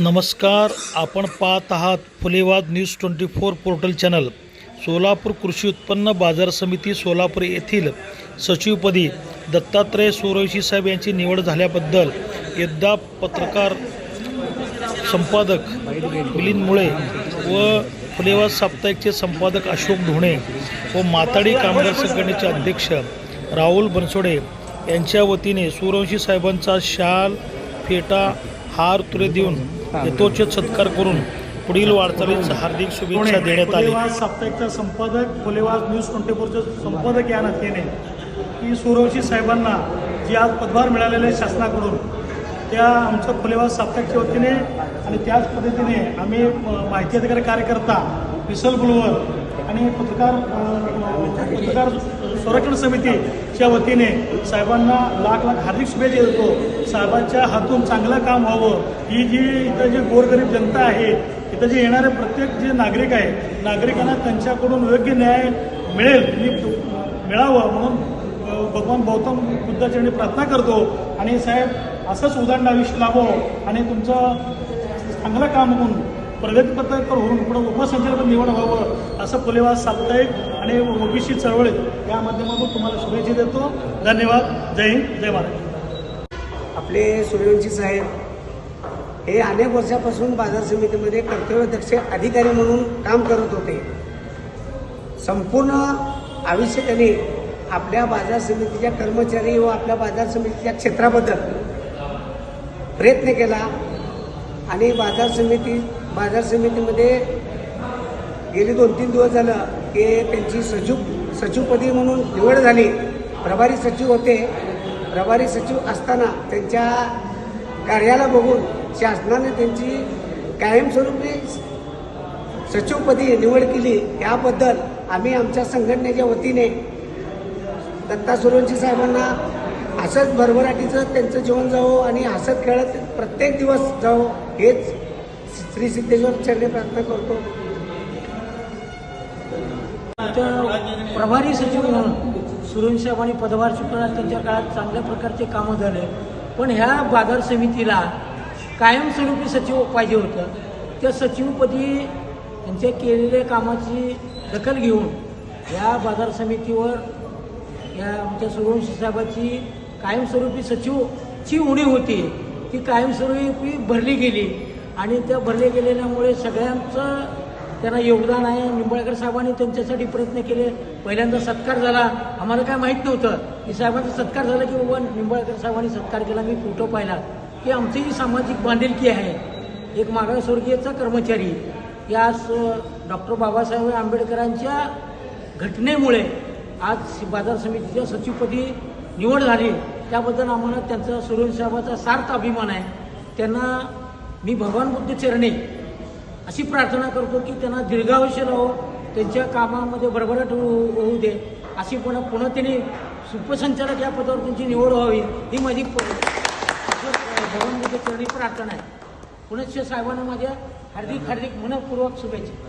नमस्कार आपण पाहत आहात Phulewad news twenty four portal channel. Solapur कृषी उत्पन्न बाजार समिती सोलापूर येथील सचिवपदी दत्तात्रय सुरवशी साहेब यांची निवड झाल्याबद्दल एकदा पत्रकार संपादक मिलिंद मुळे व फुलेवाद साप्ताहिकचे संपादक अशोक ढोणे व माताडी कामगार संघटनेचे अध्यक्ष राहुल बनसोडे यांच्या वतीने सूर्यवंशी साहेबांचा शाल फेटा हार तुरे देऊन यथोचित सत्कार करून पुढील वाटचालीस हार्दिक शुभेच्छा देण्यात आली. साप्ताहिकचा संपादक फुलेवाद न्यूज ट्वेंटी फोरचे संपादक या नात्याने. की सूर्यवंशी साहेबांना जे आज पदभार मिळालेले आहे शासनाकडून त्या आमच्या फुलेवाद साप्ताहिकच्या वतीने आणि त्याच पद्धतीने आम्ही माहिती अधिकारी कार्यकर्ता विसल बुलवर आणि पत्रकार पत्रकार संरक्षण समितीच्या वतीने साहेबांना लाख लाख हार्दिक शुभेच्छा देतो. साहेबांच्या हातून चांगलं काम व्हावं. ही जी इथं जी गोरगरीब जनता आहे इथं जे येणारे प्रत्येक जे नागरिक आहे नागरिकांना त्यांच्याकडून योग्य न्याय मिळेल मिळावं म्हणून भगवान गौतम बुद्धाच्या प्रार्थना करतो. आणि साहेब असंच उदाहरण आयुष्य लाभो आणि तुमचं चांगलं काम होऊन प्रगतीपत्रक होऊन पुढं उपसंचालक निवड व्हावं असं फुलेवाद साप्ताहिक आणि ओबीसी चळवळ या माध्यमातून तुम्हाला शुभेच्छा देतो. धन्यवाद. जय हिंद. जय महाराज आपले सूर्यवंशी साहेब हे अनेक वर्षापासून बाजार समितीमध्ये कर्तव्यदक्ष अधिकारी म्हणून काम करत होते. संपूर्ण आयुष्य त्यांनी आपल्या बाजार समितीच्या कर्मचारी व आपल्या बाजार समितीच्या क्षेत्राबद्दल प्रयत्न केला आणि बाजार समिती बाजार समितीमध्ये गेले दोन तीन दिवस झालं की त्यांची सचिव सचिवपदी म्हणून निवड झाली. प्रभारी सचिव होते. प्रभारी सचिव असताना त्यांच्या कार्याला बघून शासनाने त्यांची कायमस्वरूपी सचिवपदी निवड केली. याबद्दल आम्ही आमच्या संघटनेच्या वतीने दत्ता सुरवंशी साहेबांना असंच भरभराटीचं त्यांचं जीवन जावो आणि हसत खेळत प्रत्येक दिवस जावो हेच श्री सिद्धेश्वर चरणी प्रार्थना करतो. प्रभारी सचिव म्हणून सुरेश साहेबांनी पदभार स्वीकारला त्यांच्या काळात चांगल्या प्रकारचे कामं झाले. पण ह्या बाजार समितीला कायमस्वरूपी सचिव पाहिजे होतं. त्या सचिवपदी त्यांच्या केलेल्या कामाची दखल घेऊन या बाजार समितीवर या आमच्या सूर्यवंशी साहेबाची कायमस्वरूपी सचिवची उणीव होती. ती कायमस्वरूपी भरली गेली. आणि त्या भरले गेलेल्यामुळे सगळ्यांचं त्यांना योगदान आहे. निंबाळकर साहेबांनी त्यांच्यासाठी प्रयत्न केले. पहिल्यांदा सत्कार झाला. आम्हाला काय माहीत नव्हतं. की साहेबांचा सत्कार झाला की बाबा निंबाळकर साहेबांनी सत्कार केला. मी फोटो पाहिला. की आमची जी सामाजिक बांधिलकी आहे एक मागासवर्गीयचा कर्मचारी या डॉक्टर बाबासाहेब आंबेडकरांच्या घटनेमुळे आज बाजार समितीच्या सचिवपदी निवड झाली. त्याबद्दल आम्हाला त्यांचा सुरेश साहेबाचा सार्थ अभिमान आहे. त्यांना मी भगवान बुद्ध चरणे अशी प्रार्थना करतो की त्यांना दीर्घायुष्य राहो त्यांच्या कामामध्ये भरभराट होऊ होऊ दे. अशी पुन्हा पुन्हा त्यांनी उपसंचालक या पदावर त्यांची निवड व्हावी. ही माझी प- भगवान बुद्ध चरणी प्रार्थना आहे. पुनश्च साहेबांना माझ्या हार्दिक हार्दिक मनपूर्वक शुभेच्छा.